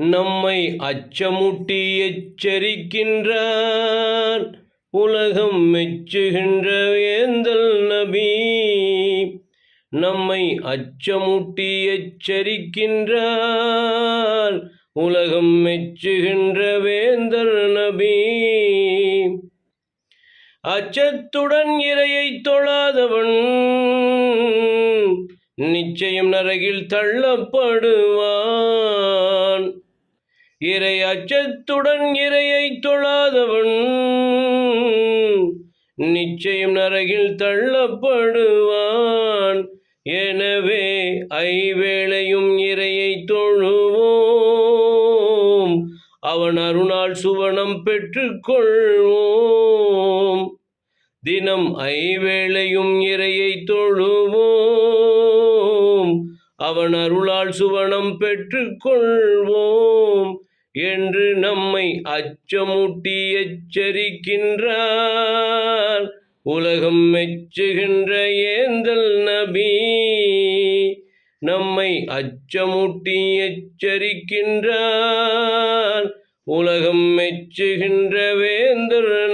நம்மை அச்சமுட்டி எச்சரிக்கின்றார் உலகம் மெச்சுகின்ற வேந்தல் நபி. நம்மை அச்சமுட்டி எச்சரிக்கின்றார் உலகம் மெச்சுகின்ற வேந்தர் நபி. அச்சத்துடன் இரையை தொழாதவன் நிச்சயம் நரகில் தள்ளப்படுவான். இறை அச்சத்துடன் இறையை தொழாதவன் நிச்சயம் நரகில் தள்ளப்படுவான். எனவே ஐவேளையும் இறையை தொழுவோம். அவன் அருணால் சுவனம் பெற்றுக்கொள்வோம். தினம் ஐவேளையும் இறையை தொழுவோம். அவன் அருளால் சுவனம் பெற்றுக்கொள்வோம். என்று நம்மை அச்சமூட்டி எச்சரிக்கின்றார். உலகம் மெச்சுகின்ற ஏந்தல் நபி நம்மை அச்சமூட்டி எச்சரிக்கின்றார். உலகம் மெச்சுகின்ற வேந்தர்